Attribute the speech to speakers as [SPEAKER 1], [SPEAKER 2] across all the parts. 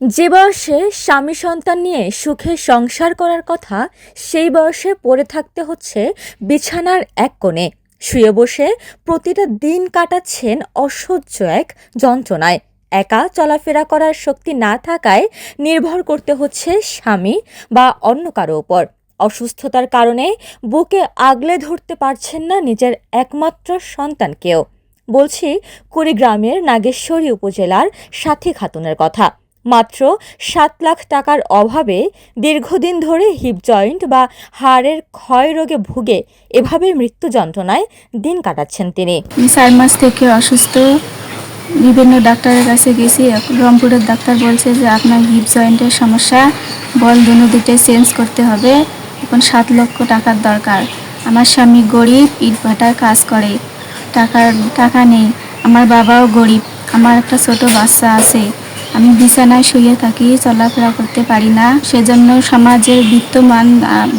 [SPEAKER 1] যে বয়সে স্বামী সন্তান নিয়ে সুখে সংসার করার কথা, সেই বয়সে পড়ে থাকতে হচ্ছে বিছানার এক কোণে। শুয়ে বসে প্রতিটা দিন কাটাচ্ছেন অসহ্য এক যন্ত্রণায়। একা চলাফেরা করার শক্তি না থাকায় নির্ভর করতে হচ্ছে স্বামী বা অন্য কারও ওপর অসুস্থতার কারণে বুকে আগলে ধরতে পারছেন না নিজের একমাত্র সন্তানকেও। বলছি কুড়িগ্রামের নাগেশ্বরী উপজেলার সাথী খাতুনের কথা। মাত্র সাত লাখ টাকার অভাবে দীর্ঘদিন ধরে হিপ জয়েন্ট বা হাড়ের ক্ষয় রোগে ভুগে এভাবে মৃত্যু যন্ত্রণায় দিন কাটাচ্ছেন তিনি।
[SPEAKER 2] চার মাস থেকে অসুস্থ। বিভিন্ন ডাক্তারের কাছে গেছি। রংপুরের ডাক্তার বলছে যে আপনার হিপ জয়েন্টের সমস্যা, বল দুনো দুটোই চেঞ্জ করতে হবে। এখন সাত লক্ষ টাকার দরকার। আমার স্বামী গরিব, ইট ভাটার কাজ করে। টাকার, টাকা নেই। আমার বাবাও গরিব। আমার একটা ছোট বাচ্চা আছে। আমি বিছানায় শুয়ে থাকি, চলাফেরা করতে পারি না। সেজন্য সমাজের বিত্তমান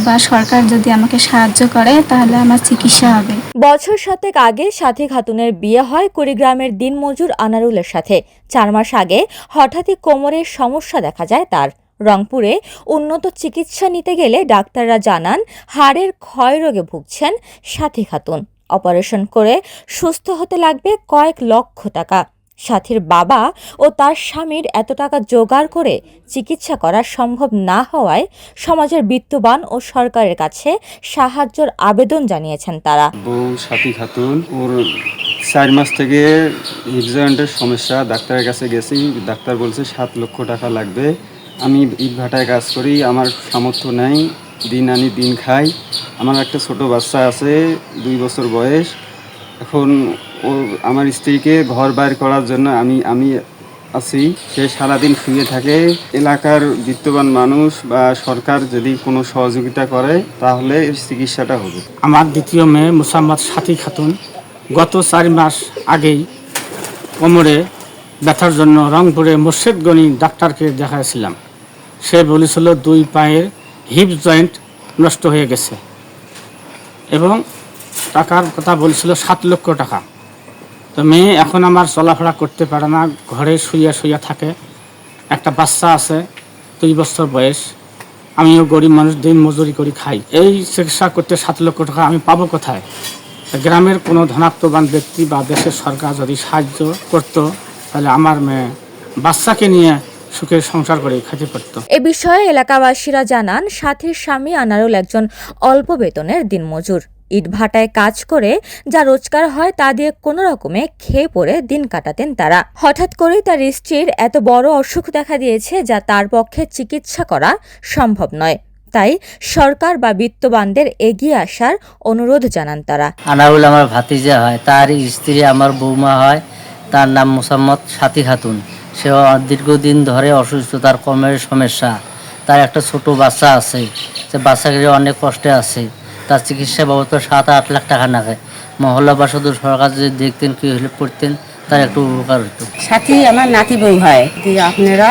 [SPEAKER 2] বা সরকার যদি আমাকে সাহায্য করে, তাহলে আমার চিকিৎসা হবে।
[SPEAKER 1] বছর সাতেক আগে সাথী খাতুনের বিয়ে হয় কুড়িগ্রামের দিনমজুর আনারুলের সাথে। চার মাস আগে হঠাৎই কোমরের সমস্যা দেখা যায় তার। রংপুরে উন্নত চিকিৎসা নিতে গেলে ডাক্তাররা জানান, হাড়ের ক্ষয় রোগে ভুগছেন সাথী খাতুন। অপারেশন করে সুস্থ হতে লাগবে কয়েক লক্ষ টাকা। সাথীর বাবা ও তার স্বামীর এত টাকা জোগাড় করে চিকিৎসা করা সম্ভব না হওয়ায় সমাজের বিত্তবান ও সরকারের কাছে সাহায্যের আবেদন জানিয়েছেন তারা।
[SPEAKER 3] বউ, সাথী, খাতুন, ওর চার মাস থেকে হিপ সমস্যা, ডাক্তারের কাছে গেছি, ডাক্তার বলছে সাত লক্ষ টাকা লাগবে। আমি ইট ভাটায় কাজ করি, আমার সামর্থ্য নেই, দিন আনি, দিন খাই। আমার একটা ছোট বাচ্চা আছে, দুই বছর বয়স। এখন ও আমার স্ত্রীকে ঘর বাইর করার জন্য আমি আমি আছি। সে সারাদিন শুয়ে থাকে। এলাকার বিত্তবান মানুষ বা সরকার যদি কোনো সহযোগিতা করে, তাহলে চিকিৎসাটা হবে।
[SPEAKER 4] আমার দ্বিতীয় মেয়ে মুসাম্মদ সাথী খাতুন গত চার মাস আগেই কোমরে ব্যথার জন্য রংপুরে মুর্শেদ গনি ডাক্তারকে দেখাইছিলাম। সে বলেছিল দুই পায়ের হিপ জয়েন্ট নষ্ট হয়ে গেছে। এবং টাকার কথা বলছিল সাত লক্ষ টাকা। তো মেয়ে এখন আমার চলাফেরা করতে পারে না, ঘরে শুইয়া শুইয়া থাকে। একটা বাচ্চা আছে, দুই বছর বয়স। আমিও গরিব মানুষ দিন মজুরি করি খাই। এই চিকিৎসা করতে সাত লক্ষ টাকা আমি পাবো কোথায়? গ্রামের কোনো ধনাত্মবান ব্যক্তি বা দেশের সরকার যদি সাহায্য করতো, তাহলে আমার মেয়ে বাচ্চাকে নিয়ে সুখে সংসার করে খেতে পারতো।
[SPEAKER 1] এ বিষয়ে এলাকাবাসীরা জানান, সাথীর স্বামী আনারুল একজন অল্প বেতনের দিনমজুর। ইটভাটায় কাজ করে যা রোজগার হয় তা দিয়ে কোনো রকমে খেয়ে পড়ে দিন কাটাতেন তারা। হঠাৎ করেই তার স্ত্রীর এত বড় অসুখ দেখা দিয়েছে যা তার পক্ষে চিকিৎসা করা সম্ভব নয়। তাই সরকার বা বিত্তবানদের এগিয়ে আসার অনুরোধ জানান তারা।
[SPEAKER 5] আনারুল আমার ভাতিজা হয় তার স্ত্রী আমার বৌমা হয়, তার নাম মোসাম্মদ সাথী খাতুন। সে দীর্ঘদিন ধরে অসুস্থ, তার কমের সমস্যা। তার একটা ছোট বাচ্চা আছে, সে বাচ্চাকে অনেক কষ্টে আছে। তার চিকিৎসা বাবদ সাত আট লাখ টাকা লাগে মহল্লা বা শুধু সরকার যদি দেখতেন কি হলে পড়তেন তার একটু উপকার হতো।
[SPEAKER 6] সাথী আমার নাতি বউ হয়। যদি আপনারা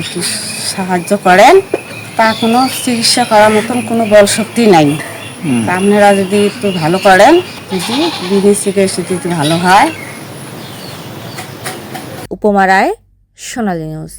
[SPEAKER 6] একটু সাহায্য করেন। তা কোনো চিকিৎসা করার মতন কোনো বল শক্তি নাই। তা আপনারা যদি একটু ভালো করেন যদি বিদেশ চিকিৎসা যদি ভালো হয়।
[SPEAKER 1] উপমা রায় সোনালী নিউজ।